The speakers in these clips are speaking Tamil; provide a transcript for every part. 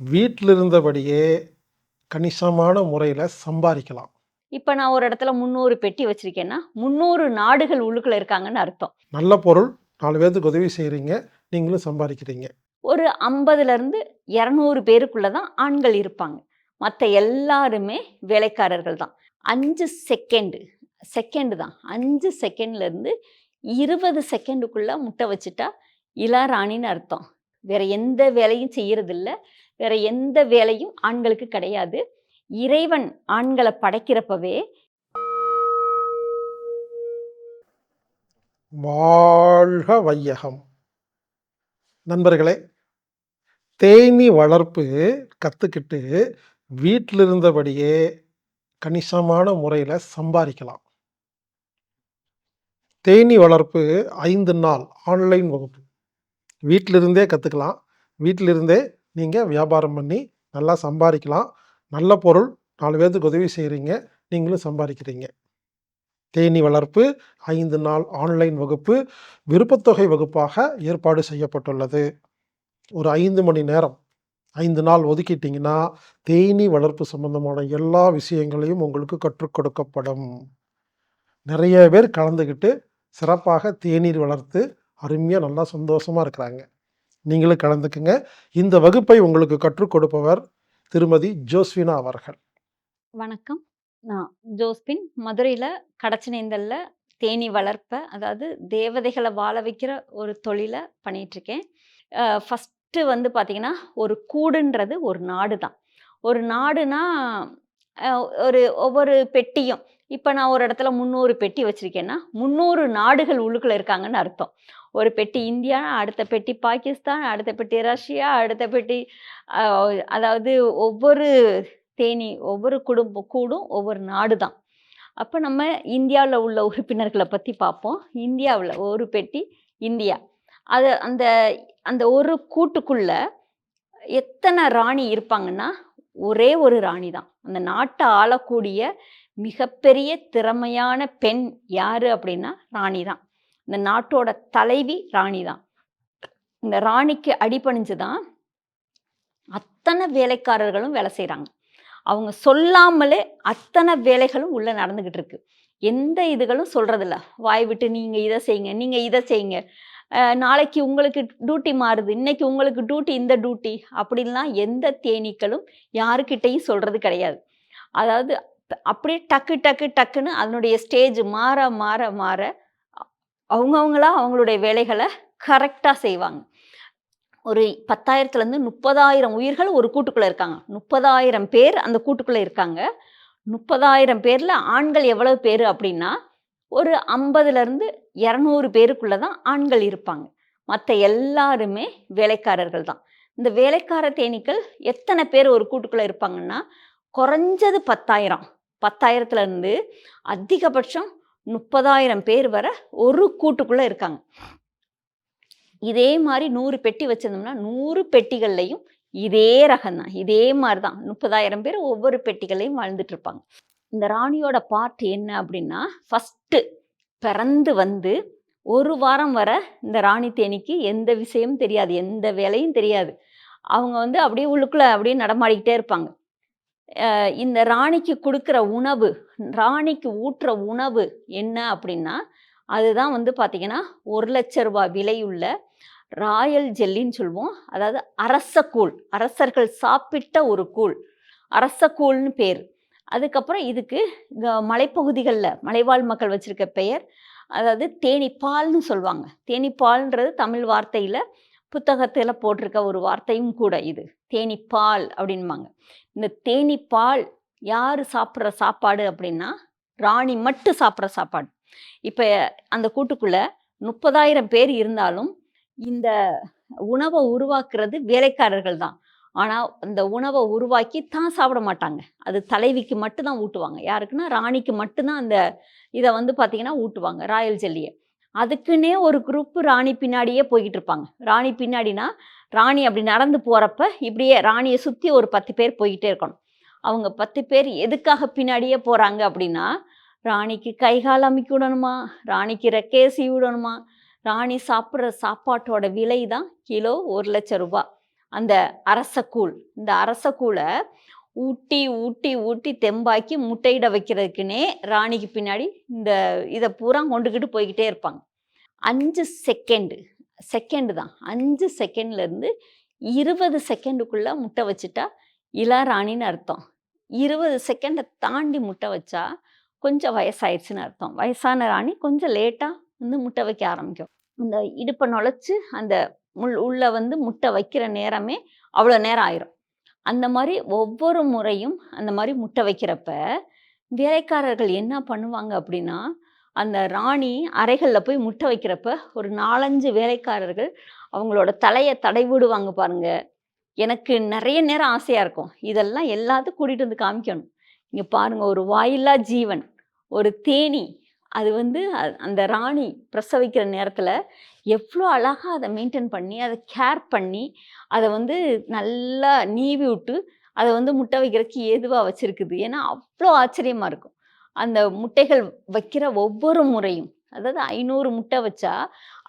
வீட்டில் இருந்தபடியே கணிசமான முறையில் சம்பாதிக்கலாம். இப்போ நான் ஒரு இடத்துல முந்நூறு பெட்டி வச்சிருக்கேன்னா முந்நூறு நாடுகள் உள்ளுக்குள்ள இருக்காங்கன்னு அர்த்தம். நல்ல பொருள் நாலு பேர்த்துக்கு உதவி செய்கிறீங்க நீங்களும் சம்பாதிக்கிறீங்க. ஒரு ஐம்பதுலேருந்து இரநூறு பேருக்குள்ள தான் ஆண்கள் இருப்பாங்க. மற்ற எல்லாருமே வேலைக்காரர்கள் தான். அஞ்சு செகண்டு செகண்டு தான். அஞ்சு செகண்ட்லேருந்து இருபது செகண்டுக்குள்ள முட்டை வச்சுட்டா இளராணின்னு அர்த்தம். வேற எந்த வேலையும் செய்யறதில்ல. வேற எந்த வேலையும் ஆண்களுக்கு கிடையாது. இறைவன் ஆண்களை படைக்கிறப்பவே வாழ்க வையகம். நண்பர்களே தேனி வளர்ப்பு கற்றுக்கிட்டு வீட்டில் இருந்தபடியே கணிசமான முறையில் சம்பாதிக்கலாம். தேனி வளர்ப்பு ஐந்து நாள் ஆன்லைன் வகுப்பு. வீட்டிலிருந்தே கற்றுக்கலாம் வீட்டிலிருந்தே நீங்கள் வியாபாரம் பண்ணி நல்லா சம்பாதிக்கலாம் நல்ல பொருள் நாலு பேர்த்துக்கு உதவி செய்கிறீங்க நீங்களும் சம்பாதிக்கிறீங்க தேனி வளர்ப்பு ஐந்து நாள் ஆன்லைன் வகுப்பு விருப்பத்தொகை வகுப்பாக ஏற்பாடு செய்யப்பட்டுள்ளது. ஒரு ஐந்து மணி நேரம் ஐந்து நாள் ஒதுக்கிட்டிங்கன்னா தேனி வளர்ப்பு சம்பந்தமான எல்லா விஷயங்களையும் உங்களுக்கு கற்றுக் கொடுக்கப்படும். நிறைய பேர் கலந்துக்கிட்டு சிறப்பாக தேநீர் வளர்த்து அருமையாக நல்லா சந்தோஷமாக இருக்கிறாங்க. நீங்களும் கலந்துக்குங்க. இந்த வகுப்பை உங்களுக்கு கற்றுக் கொடுப்பவர் திருமதி ஜோஸ்வினா அவர்கள். வணக்கம். நான் ஜோஸ்பின் மதுரையில் கடச்சினேந்தல்ல தேனி வளர்ப்பை அதாவது தேவதைகளை வாழ வைக்கிற ஒரு தொழிலை பண்ணிகிட்ருக்கேன் ஃபஸ்ட்டு வந்து பார்த்திங்கன்னா ஒரு கூடுன்றது ஒரு நாடு தான் ஒரு நாடுனா ஒரு ஒவ்வொரு பெட்டியும் இப்போ நான் ஒரு இடத்துல முந்நூறு பெட்டி வச்சுருக்கேன்னா முந்நூறு நாடுகள் உள்ளுக்குள்ளே இருக்காங்கன்னு அர்த்தம். ஒரு பெட்டி இந்தியா அடுத்த பெட்டி பாகிஸ்தான் அடுத்த பெட்டி ரஷ்யா அடுத்த பெட்டி அதாவது ஒவ்வொரு தேனி ஒவ்வொரு குடும்ப கூடும் ஒவ்வொரு நாடு தான். அப்போ நம்ம இந்தியாவில் உள்ள உறுப்பினர்களை பற்றி பார்ப்போம் இந்தியாவில் ஒரு பெட்டி இந்தியா. அது அந்த அந்த ஒரு கூட்டுக்குள்ள எத்தனை ராணி இருப்பாங்கன்னா ஒரே ஒரு ராணி தான். அந்த நாட்டை ஆளக்கூடிய மிகப்பெரிய திறமையான பெண் யாரு அப்படின்னா ராணி தான். இந்த நாட்டோட தலைவி ராணி தான் இந்த ராணிக்கு அடிபணிஞ்சு தான் அத்தனை வேலைக்காரர்களும் வேலை செய்கிறாங்க அவங்க சொல்லாமலே அத்தனை வேலைகளும் உள்ளே நடந்துக்கிட்டு இருக்கு. எந்த இதுகளும் சொல்கிறதில்ல வாய் விட்டு நீங்கள் இதை செய்யுங்க நீங்கள் இதை செய்யுங்க. நாளைக்கு உங்களுக்கு டியூட்டி மாறுது இன்னைக்கு உங்களுக்கு டியூட்டி இந்த டியூட்டி அப்படின்லாம் எந்த தேனீக்களும் யாருக்கிட்டையும் சொல்கிறது கிடையாது. அதாவது அப்படியே டக்கு டக்கு டக்குன்னு அதனுடைய ஸ்டேஜ் மாற மாற மாற அவங்கவங்களா அவங்களுடைய வேலைகளை கரெக்டாக செய்வாங்க. ஒரு பத்தாயிரத்துலேருந்து முப்பதாயிரம் உயிர்கள் ஒரு கூட்டுக்குள்ளே இருக்காங்க. முப்பதாயிரம் பேர் அந்த கூட்டுக்குள்ளே இருக்காங்க. முப்பதாயிரம் பேரில் ஆண்கள் எவ்வளவு பேர் அப்படின்னா ஒரு ஐம்பதுலேருந்து இரநூறு பேருக்குள்ளே தான் ஆண்கள் இருப்பாங்க. மற்ற எல்லாருமே வேலைக்காரர்கள் தான். இந்த வேலைக்கார தேனீக்கள் எத்தனை பேர் ஒரு கூட்டுக்குள்ளே இருப்பாங்கன்னா குறைஞ்சது பத்தாயிரம். பத்தாயிரத்துலேருந்து அதிகபட்சம் முப்பதாயிரம் பேர் வர ஒரு கூட்டுக்குள்ளே இருக்காங்க. இதே மாதிரி நூறு பெட்டி வச்சிருந்தோம்னா நூறு பெட்டிகள்லையும் இதே ரகம் தான். இதே மாதிரி தான் முப்பதாயிரம் பேர் ஒவ்வொரு பெட்டிகளையும் வாழ்ந்துட்டு இருப்பாங்க. இந்த ராணியோட பார்ட் என்ன அப்படின்னா ஃபஸ்ட்டு பிறந்து வந்து ஒரு வாரம் வர இந்த ராணி தேனிக்கு எந்த விஷயமும் தெரியாது. எந்த வேலையும் தெரியாது. அவங்க வந்து அப்படியே உள்ளுக்குள்ளே அப்படியே நடமாடிக்கிட்டே இருப்பாங்க. இந்த ராணிக்கு கொடுக்குற உணவு ராணிக்கு ஊற்றுற உணவு என்ன அப்படின்னா அதுதான் வந்து பார்த்திங்கன்னா ஒரு லட்ச ரூபாய் விலையுள்ள ராயல் ஜெல்லின்னு சொல்லுவோம். அதாவது அரச கூழ் அரசர்கள் சாப்பிட்ட ஒரு கூழ் அரச கூழ்னு பேர். அதுக்கப்புறம் இதுக்கு மலைப்பகுதிகளில் மலைவாழ் மக்கள் வச்சுருக்க பெயர். அதாவது தேனிப்பால்னு சொல்லுவாங்க. தேனிப்பால்ன்றது தமிழ் வார்த்தையில் புத்தகத்தில் போட்டிருக்க ஒரு வார்த்தையும் கூட இது. தேனிப்பால் அப்படின்பாங்க. இந்த தேனிப்பால் யார் சாப்பிட்ற சாப்பாடு அப்படின்னா ராணி மட்டும் சாப்பிட்ற சாப்பாடு. இப்போ அந்த கூட்டுக்குள்ளே முப்பதாயிரம் பேர் இருந்தாலும் இந்த உணவை உருவாக்குறது வேலைக்காரர்கள் தான். ஆனால் அந்த உணவை உருவாக்கி தான் சாப்பிட மாட்டாங்க. அது தலைவிக்கு மட்டும்தான் ஊட்டுவாங்க. யாருக்குன்னா ராணிக்கு மட்டும்தான் அந்த இதை வந்து பார்த்திங்கன்னா ஊட்டுவாங்க ராயல் ஜெல்லியை. அதுக்குன்னே ஒரு குரூப் ராணி பின்னாடியே போய்கிட்டு இருப்பாங்க ராணி பின்னாடினா ராணி அப்படி நடந்து போகிறப்ப இப்படியே ராணியை சுற்றி ஒரு பத்து பேர் போய்கிட்டே இருக்கணும். அவங்க பத்து பேர் எதுக்காக பின்னாடியே போகிறாங்க அப்படின்னா ராணிக்கு கை கால் அமுக்கி விடணுமா? ராணிக்கு ரெக்கேசி விடணுமா? ராணி சாப்பிட்ற சாப்பாட்டோட விலை தான் கிலோ ஒரு லட்சம் ரூபா. அந்த அரசக்கூழ் இந்த அரசக்கூழை ஊட்டி ஊட்டி ஊட்டி தெம்பாக்கி முட்டையிட வைக்கிறதுக்குன்னே ராணிக்கு பின்னாடி இந்த இதை பூரா கொண்டுக்கிட்டு போய்கிட்டே இருப்பாங்க. அஞ்சு செகண்டு செகண்டு தான். அஞ்சு செகண்ட்லேருந்து இருபது செகண்டுக்குள்ளே முட்டை வச்சுட்டா இளராணின்னு அர்த்தம். இருபது செகண்டை தாண்டி முட்டை வச்சா கொஞ்சம் வயசாயிடுச்சுன்னு அர்த்தம். வயசான ராணி கொஞ்சம் லேட்டாக வந்து முட்டை வைக்க ஆரம்பிக்கும். இந்த இடுப்பை நுழைச்சி அந்த முள் உள்ள வந்து முட்டை வைக்கிற நேரமே அவ்வளோ நேரம் ஆயிரும். அந்த மாதிரி ஒவ்வொரு முறையும் அந்த மாதிரி முட்டை வைக்கிறப்ப வேலைக்காரர்கள் என்ன பண்ணுவாங்க அப்படின்னா அந்த ராணி அறைகளில் போய் முட்டை வைக்கிறப்ப ஒரு நாலஞ்சு வேலைக்காரர்கள் அவங்களோட தலையை தடை விடுவாங்க பாருங்க. எனக்கு நிறைய நேரம் ஆசையாக இருக்கும். இதெல்லாம் எல்லாத்தையும் கூட்டிகிட்டு வந்து காமிக்கணும். இங்கே பாருங்கள் ஒரு வாயில்லா ஜீவன் ஒரு தேனி அது வந்து அந்த ராணி பிரசவிக்கிற நேரத்தில் எவ்வளோ அழகாக அதை மெயின்டைன் பண்ணி அதை கேர் பண்ணி அதை வந்து நல்லா நீவி விட்டு அதை வந்து முட்டை வைக்கிறதுக்கு ஏதுவாக வச்சுருக்குது. ஏன்னா அவ்வளோ ஆச்சரியமாக இருக்கும். அந்த முட்டைகள் வைக்கிற ஒவ்வொரு முறையும் அதாவது ஐநூறு முட்டை வச்சா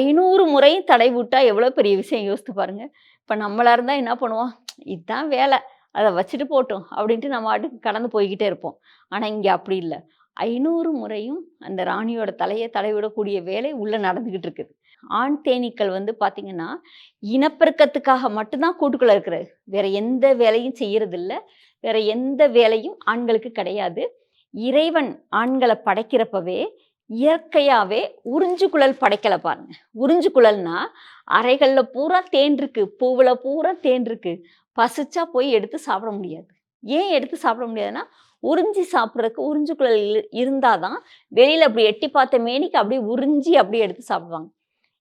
ஐநூறு முறையும் தடை விட்டால் எவ்வளோ பெரிய விஷயம்? யோசித்து பாருங்கள் இப்போ நம்மளாக இருந்தால் என்ன பண்ணுவோம்? இதுதான் வேலை. அதை வச்சுட்டு போட்டோம் அப்படின்ட்டு நம்ம பாட்டுக்கு கடந்து போய்கிட்டே இருப்போம். ஆனால் இங்கே அப்படி இல்லை. ஐநூறு முறையும் அந்த ராணியோட தலையை தலைவிடக்கூடிய வேலை உள்ளே நடந்துக்கிட்டு இருக்குது. ஆண் தேனீக்கள் வந்து பார்த்திங்கன்னா இனப்பெருக்கத்துக்காக மட்டும்தான் கூட்டுக்குள்ளே இருக்கிறது. வேற எந்த வேலையும் செய்யறதில்ல. வேற எந்த வேலையும் ஆண்களுக்கு கிடையாது. இறைவன் ஆண்களை படைக்கிறப்பவே இயற்கையாகவே உறிஞ்சுக்குழல் படைக்கலை பாருங்க. உறிஞ்சுக்குழல்னா அறைகளில் பூரா தேன் இருக்கு. பூவில் பூரா தேன் இருக்கு. பசிச்சா போய் எடுத்து சாப்பிட முடியாது. ஏன் எடுத்து சாப்பிட முடியாதுன்னா உறிஞ்சி சாப்பிட்றதுக்கு உறிஞ்சு குழல் இருந்தால் தான் வெளியில் அப்படி எட்டி பார்த்த மேனிக்கு அப்படியே உறிஞ்சி அப்படியே எடுத்து சாப்பிடுவாங்க.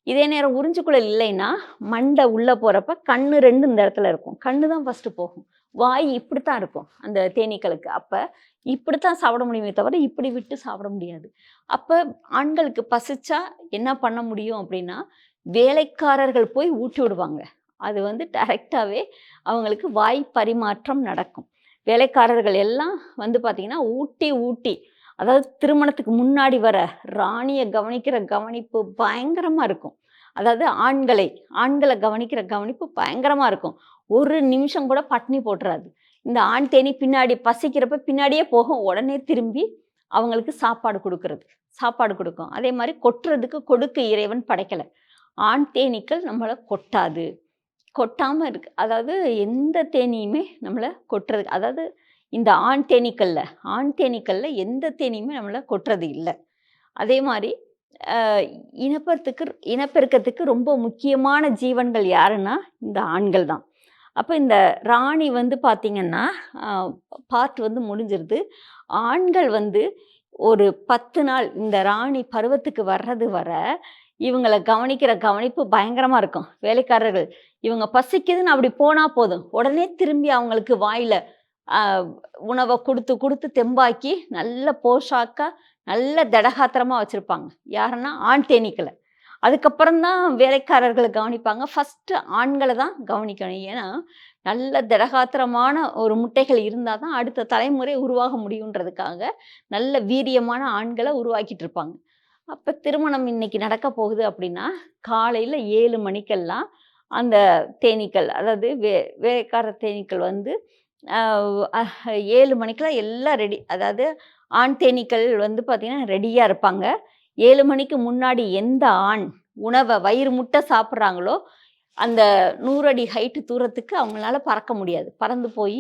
இதே நேரம் உறிஞ்சு இல்லைன்னா மண்டை உள்ளே போகிறப்ப கண்ணு ரெண்டு இந்த இடத்துல இருக்கும். கண்ணு தான் ஃபஸ்ட்டு போகும். வாய் இப்படித்தான் இருக்கும் அந்த தேனீக்களுக்கு. அப்போ இப்படித்தான் சாப்பிட முடியுமே தவிர இப்படி விட்டு சாப்பிட முடியாது. அப்போ ஆண்களுக்கு பசிச்சா என்ன பண்ண முடியும் அப்படின்னா வேலைக்காரர்கள் போய் ஊட்டி விடுவாங்க. அது வந்து டைரெக்டாகவே அவங்களுக்கு வாய் பரிமாற்றம் நடக்கும். வேலைக்காரர்கள் எல்லாம் வந்து பார்த்திங்கன்னா ஊட்டி ஊட்டி அதாவது திருமணத்துக்கு முன்னாடி வர ராணியை கவனிக்கிற கவனிப்பு பயங்கரமாக இருக்கும். அதாவது ஆண்களை ஆண்களை கவனிக்கிற கவனிப்பு பயங்கரமாக இருக்கும். ஒரு நிமிஷம் கூட பட்னி போட்டுறாது. இந்த ஆண் தேனி பின்னாடி பசிக்கிறப்ப பின்னாடியே போகும். உடனே திரும்பி அவங்களுக்கு சாப்பாடு கொடுக்கறது. சாப்பாடு கொடுக்கும். அதே மாதிரி கொட்டுறதுக்கு கொடுக்க இறைவன் படைக்கலை. ஆண் தேனீக்கள் நம்மளை கொட்டாது. கொட்டாமல் இருக்கு. அதாவது எந்த தேனியுமே நம்மளை கொட்டுறது அதாவது இந்த ஆண் தேனீக்கல்ல ஆண் தேனீக்கல்ல எந்த தேனியுமே நம்மளை கொட்டுறது இல்லை. அதே மாதிரி இனப்பெருத்துக்கு இனப்பெருக்கத்துக்கு ரொம்ப முக்கியமான ஜீவன்கள் யாருன்னா இந்த ஆண்கள் தான். அப்போ இந்த ராணி வந்து பார்த்திங்கன்னா பார்ட் வந்து முடிஞ்சிருது. ஆண்கள் வந்து ஒரு பத்து நாள் இந்த ராணி பருவத்துக்கு வர்றது வர இவங்களை கவனிக்கிற கவனிப்பு பயங்கரமாக இருக்கும். வேலைக்காரர்கள் இவங்க பசிக்குதுன்னு அப்படி போனால் போதும். உடனே திரும்பி அவங்களுக்கு வாயில் உணவை கொடுத்து கொடுத்து தெம்பாக்கி நல்ல போஷாக்காக நல்ல தடகாத்திரமாக வச்சுருப்பாங்க. யாருன்னா ஆண் தேனீக்களை அதுக்கப்புறம் தான் வேலைக்காரர்களை கவனிப்பாங்க. ஃபஸ்ட்டு ஆண்களை தான் கவனிக்கணும். ஏன்னா நல்ல திடகாத்திரமான ஒரு முட்டைகள் இருந்தால் தான் அடுத்த தலைமுறை உருவாக முடியுன்றதுக்காக நல்ல வீரியமான ஆண்களை உருவாக்கிட்டு இருப்பாங்க. அப்போ திருமணம் இன்னைக்கு நடக்க போகுது அப்படின்னா காலையில் ஏழு மணிக்கெல்லாம் அந்த தேனீக்கள் அதாவது வே வேலைக்கார தேனீக்கள் வந்து ஏழு மணிக்கெல்லாம் எல்லாம் ரெடி அதாவது ஆண் தேனீக்கள் வந்து பார்த்திங்கன்னா ரெடியாக இருப்பாங்க. ஏழு மணிக்கு முன்னாடி எந்த ஆண் உணவை வயிறு முட்டை சாப்பிட்றாங்களோ அந்த நூறடி ஹைட்டு தூரத்துக்கு அவங்களால பறக்க முடியாது. பறந்து போய்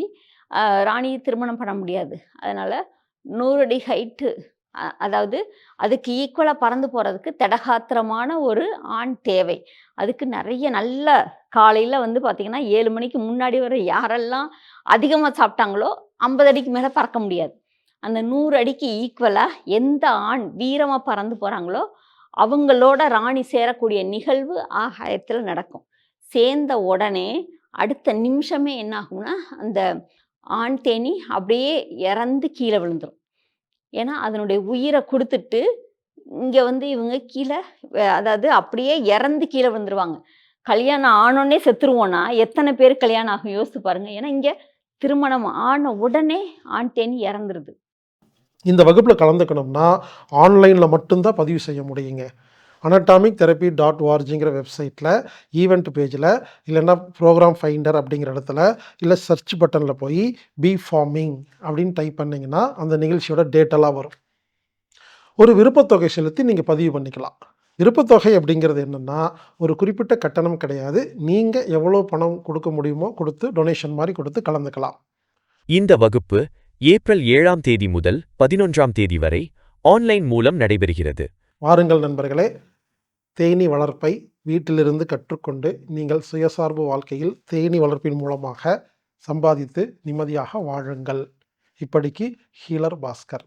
ராணியை திருமணம் பண்ண முடியாது. அதனால் நூறடி ஹைட்டு அதாவது அதுக்கு ஈக்குவலாக பறந்து போகிறதுக்கு திடகாத்திரமான ஒரு ஆண் தேவை. அதுக்கு நிறைய நல்ல காலையில் வந்து பார்த்திங்கன்னா ஏழு மணிக்கு முன்னாடி வர யாரெல்லாம் அதிகமாக சாப்பிட்டாங்களோ ஐம்பது அடிக்கு மேலே பறக்க முடியாது. அந்த நூறு அடிக்கு ஈக்குவலாக எந்த ஆண் வீரமாக பறந்து போகிறாங்களோ அவங்களோட ராணி சேரக்கூடிய நிகழ்வு ஆகாயத்தில் நடக்கும். சேர்ந்த உடனே அடுத்த நிமிஷமே என்ன ஆகும்னா அந்த ஆண் தேனி அப்படியே இறந்து கீழே விழுந்துடும் ஏன்னா அதனுடைய உயிரை கொடுத்துட்டு இங்கே வந்து இவங்க கீழே அதாவது அப்படியே இறந்து கீழே வந்துடுவாங்க கல்யாணம் ஆனோடனே செத்துருவோன்னா எத்தனை பேர் கல்யாணம் ஆகும்? யோசித்து பாருங்க. ஏன்னா இங்கே திருமணம் ஆன உடனே ஆண் தேனி இறந்துருது. இந்த வகுப்பில் கலந்துக்கணும்னா ஆன்லைனில் மட்டும்தான் பதிவு செய்ய முடியுங்க. அனட்டாமிக் தெரப்பி டாட் ஓஆர்ஜிங்கிற வெப்சைட்டில் ஈவெண்ட் பேஜில் இல்லைன்னா ப்ரோக்ராம் ஃபைண்டர் அப்படிங்கிற இடத்துல இல்லை சர்ச் பட்டனில் போய் பி ஃபார்மிங் அப்படின்னு டைப் பண்ணிங்கன்னா அந்த நிகழ்ச்சியோட டேட்டெல்லாம் வரும். ஒரு விருப்பத்தொகை செலுத்தி நீங்கள் பதிவு பண்ணிக்கலாம். விருப்பத்தொகை அப்படிங்கிறது என்னென்னா ஒரு குறிப்பிட்ட கட்டணம் கிடையாது. நீங்கள் எவ்வளோ பணம் கொடுக்க முடியுமோ கொடுத்து டொனேஷன் மாதிரி கொடுத்து கலந்துக்கலாம். இந்த வகுப்பு ஏப்ரல் ஏழாம் தேதி முதல் பதினொன்றாம் தேதி வரை ஆன்லைன் மூலம் நடைபெறுகிறது. வாருங்கள் நண்பர்களே. தேனீ வளர்ப்பை வீட்டிலிருந்து கற்றுக்கொண்டு நீங்கள் சுயசார்பு வாழ்க்கையில் தேனீ வளர்ப்பின் மூலமாக சம்பாதித்து நிம்மதியாக வாழுங்கள். இப்படிக்கு ஹீலர் பாஸ்கர்.